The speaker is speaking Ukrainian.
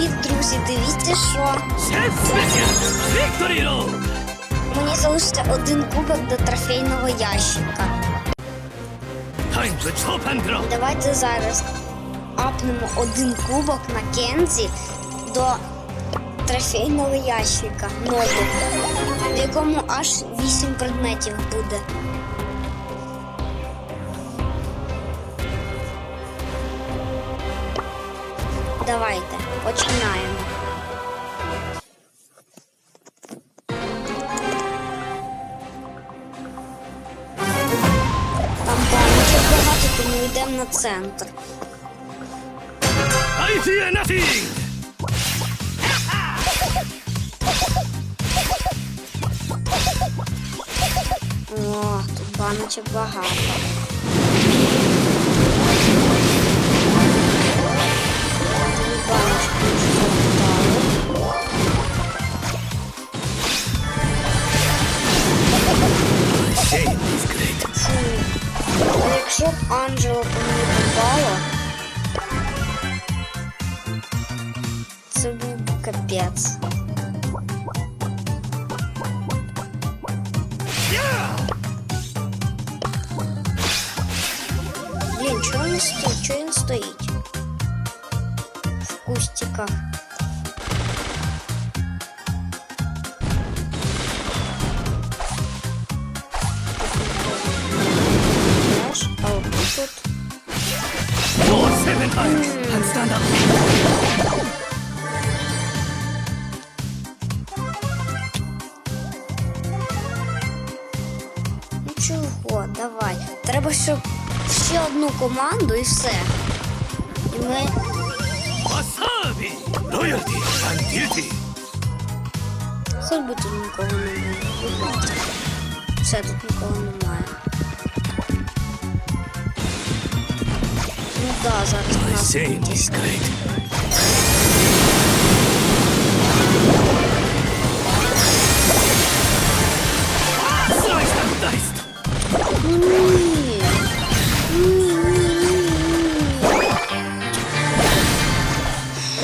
Привіт, друзі! Дивіться, що мені залишиться один кубок до трофейного ящика. Давайте зараз апнемо один кубок на Кензі до трофейного ящика нового, в якому аж 8 предметів буде. Давайте починаємо. Там баночок багато, тому йдемо на центр. I fear nothing! О, тут баночок багато. А якщо б Анджело по мені попало, це був би капець. Блін, чого він стоїть? Чого він стоїть? В кустиках. тут. Нічого, давай. Треба щоб ще одну команду і все. І ми. Васабі! Лоялті! Антіті! Хоч би тут нікого немає. Все тут нікого немає. Daha zaten. Hüseyin is great.